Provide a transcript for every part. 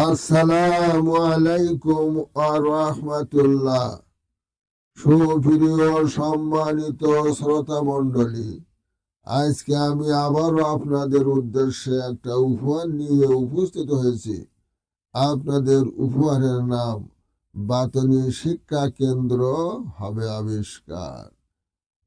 আসসালামু আলাইকুম রহমতুল্লাহ সুপ্রিয় সম্মানিত শ্রোতা মণ্ডলী আজকে আমি আবারও আপনাদের উদ্দেশ্যে একটা উপহার নিয়ে উপস্থিত হয়েছি। আপনাদের উপহারের নাম বাতনি শিক্ষা কেন্দ্র হবে আবিষ্কার।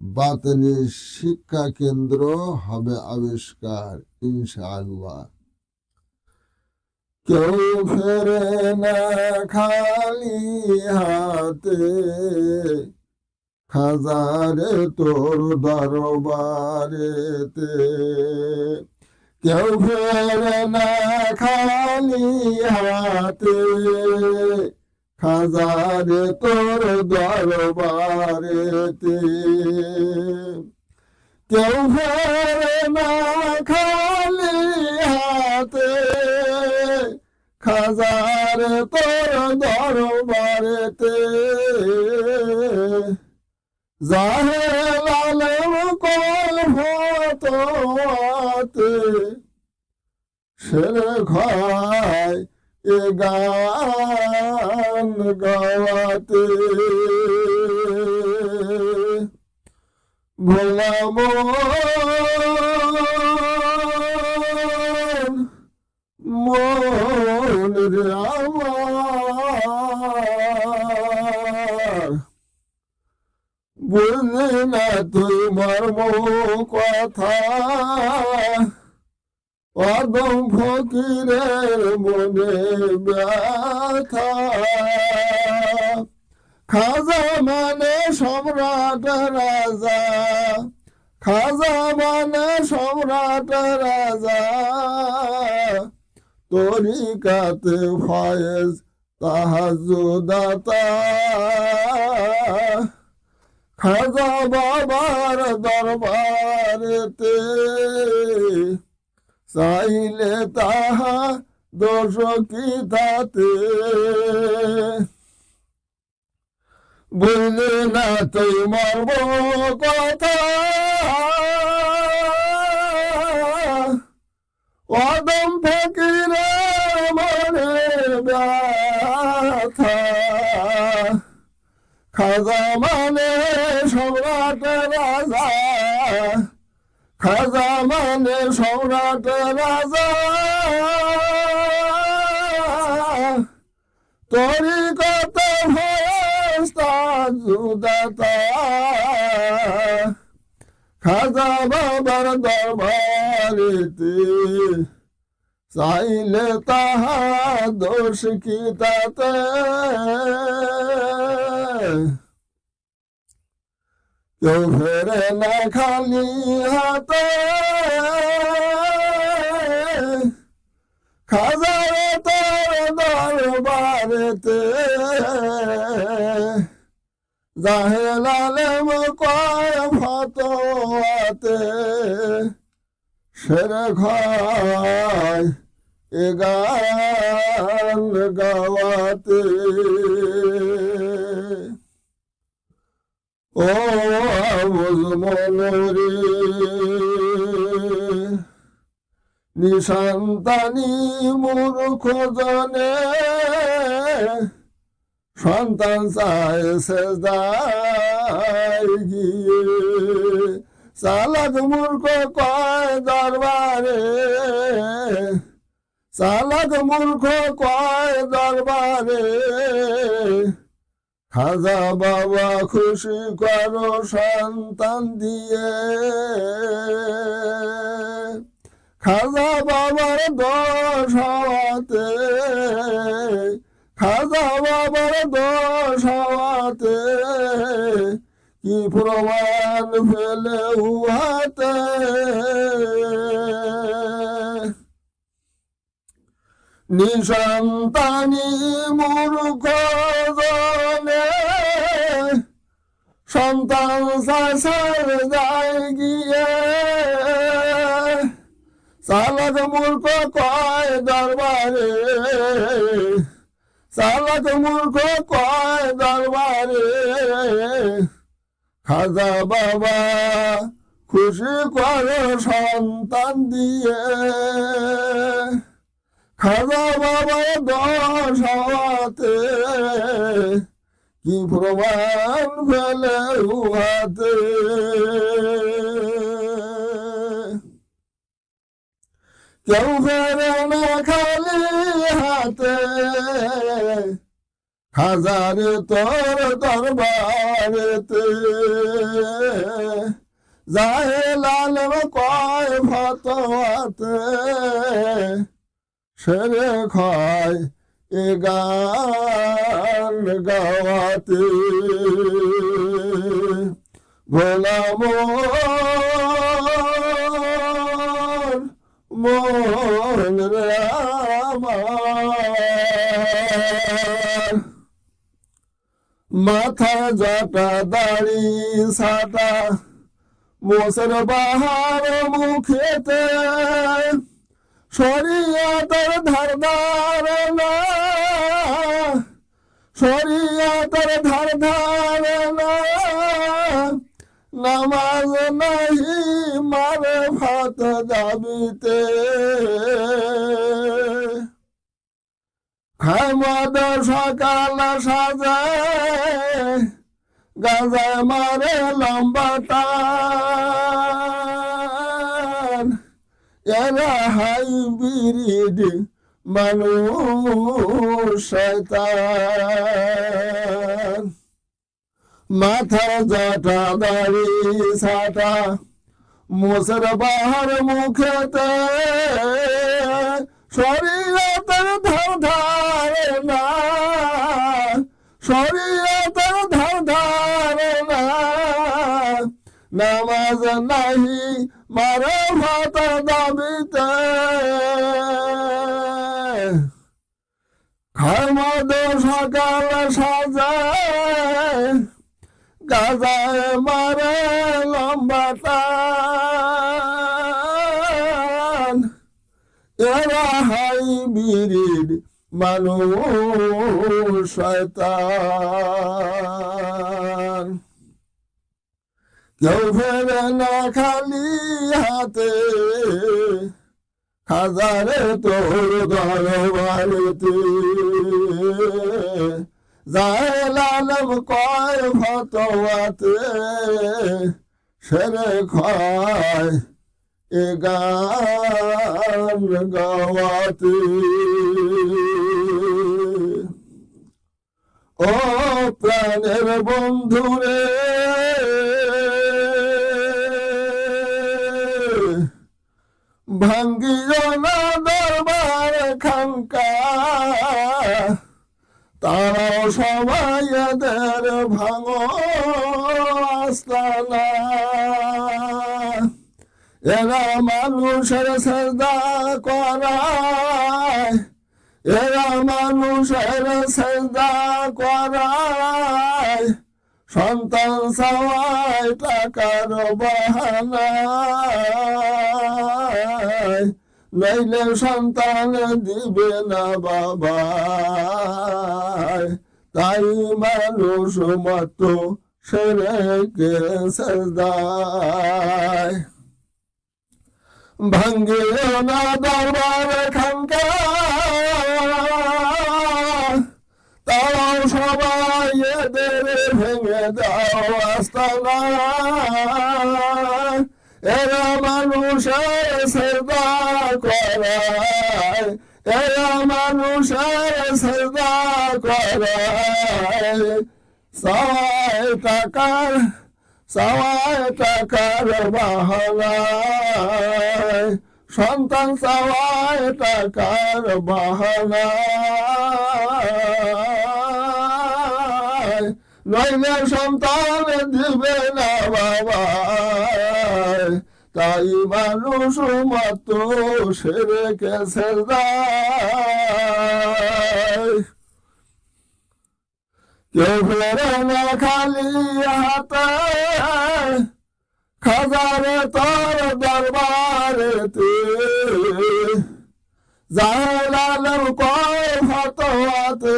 বাতনি শিক্ষা কেন্দ্র হবে আবিষ্কার, ইনশাআল্লাহ। কেউ ফেরে না খালি হাতে, হাজারে তোর দরবারেতে। কেউ ফেরে না খালি হাতে, হাজারে তোর দরবারেতে। কেউ ফেরে না খালি হাতে খাজার তোর দরবারেতে। জাহেলালেম কল ফতোয়াতে শের খায় এ গান গাওয়াতে। ভোলাম মন রে আমার বুঝলি না তুই মর্ম কথা। অদম ফকিরের মনে ব্যথা। খাজা মানে সম্রাট রাজা। খাজা মানে সম্রাট রাজা। তরিকাতে ফয়েজ তাহাজুদাতা। খাজা বাবার দরবারেতে চাইলে তাহা দোষ কি তাতে। বুঝলি না তুই মর্ম কথা। অদম ফকিরে মনে ব্যথা। খাজা মানে সম্রাট রাজা। খাজা মানে সম্রাট রাজা। তোরি কত খাজা বাবার দরবারেতে চাইলে তাহা দোষ কি তাতে? কেউ ফেরে না খালি হাতে খাজার তোর দরবারেতে জাহেলালেম কয় ফতোয়াতে সেরে খায় এ গান গাওয়াতে। ও মনরে। নিশান্তানি মূর্খ জনে, সন্তান চায় সেজদায় গিয়ে। চালাক মূর্খ কয় দরবারে, চালাক মূর্খ কয় দরবারে। খাজা বাবা খুশি করো সন্তান দিয়ে। খাজা বাবার দোষ হওয়াতে, খাজা বাবার দোষ হওয়াতে কি প্রমাণ ফেলে উহাতে? নিসন্তানি মূর্খ সন্তান যায় গিয়ে চালক মূর্খ কয় দরবারে চালক মূর্খ কয় দরবারে খাজা বাবা খুশি করে সন্তান দিয়ে খাজা বাবা দশ হাওয়াতে কি প্রমাণ ফেলে উহাতে? কেউ ফেরে না খালি হাতে। হাজারে তোর দরবারেতে। যায় লাল কয় ফতোয়াতে। সেরে খায় এ গান গাওয়াতে ভোলাম মন মাথা জটা, দাড়ি সাটা মোসর বাহার মুখেতে শরিয়াতর ধারদার না শরিয়াতর ধার ধার না নামাজ নাহি মারে ভাত দাবিতে খামদ সকাল সাজায় মারে লম্বা টান। এরা হাই বিরিড মানুষ শয়তান। মাথা জটা, দাড়ি সাটা মোসর বাহার মুখেতে শরীরতের ধার ধারে না। শরীরতের ধার ধারে না। নামাজ নাহি, মারে ভাত দাবিতে। খামদ সকাল সাজায় গাজায় মারে লম্বা এরা হাই বিরিড মানুষ, শয়তান। কেউ ফেরে না খালি হাতে হাজারে তোর দরবারেতে। জালালম কয় ফতোয়াতে সেরে খায় এ গান গাওয়াতে। ও প্রাণের বন্ধুরে ভাঙ্গিও না দরবার খাঙ্কা। তারাও সবাই এদের ভাঙো আস্তানা। এরা মানুষের শ্রদ্ধা করায়। এরা মানুষের শ্রদ্ধা করায়। সন্তান সবাই টাকার বাহানায় নইলে সন্তান দিবে না বাবা তাই মানুষ মত সেরে কে সদায় ভাঙ্গে না দরবার তাও সবাই এদের ভেঙে দাও আস্তানা এরা মানুষের এরা মানুষের সেবা করায় সবাই টাকার সবাই টাকার বাহানায় সন্তান সবাই টাকার বাহানায় নইলে সন্তান দিবে না বাবা। তাই মানুষ মত সেরে যায় কেউ ফেরে না খালি হাতে, খাজারে তোর দরবারেতে জালালম কয় ফতোয়াতে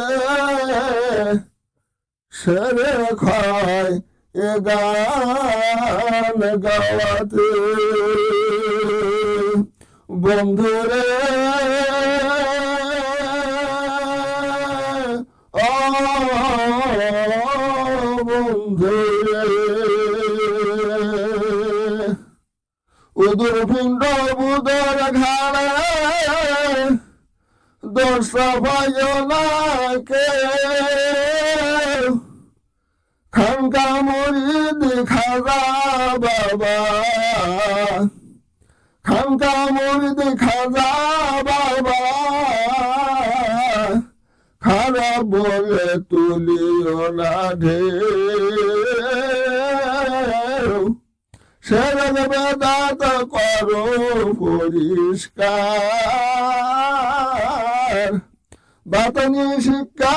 খায় এ গান গাওয়াতে। বন্ধুরে উদুরপিণ্ড বুদর ঘাড়ে দর্শ কে? কে মুরিদ খাজা বাবা। খানকা মুরিদ খাজা বাবা। খারাপ বলে তুলিও না ঢেউ সেরদ বেদাত করো পরিষ্কার। বাতনি শিক্ষা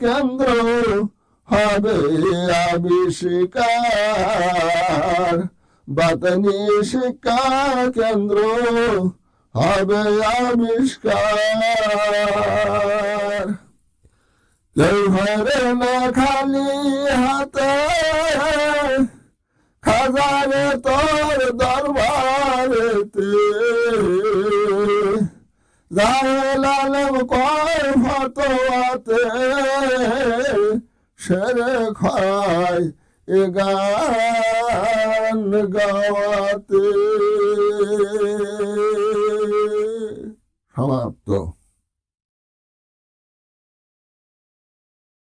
কেন্দ্র হবে আবিষ্কার। বাতনি শিক্ষা কেন্দ্র হবে আবিষ্কার। হরে না খালি হাতে, খাজারে তোর দরবারেতে জাহেলালম কয় ফতোয়াতে সেরে খায় এ গান গাওয়াতে। সমাপ্ত।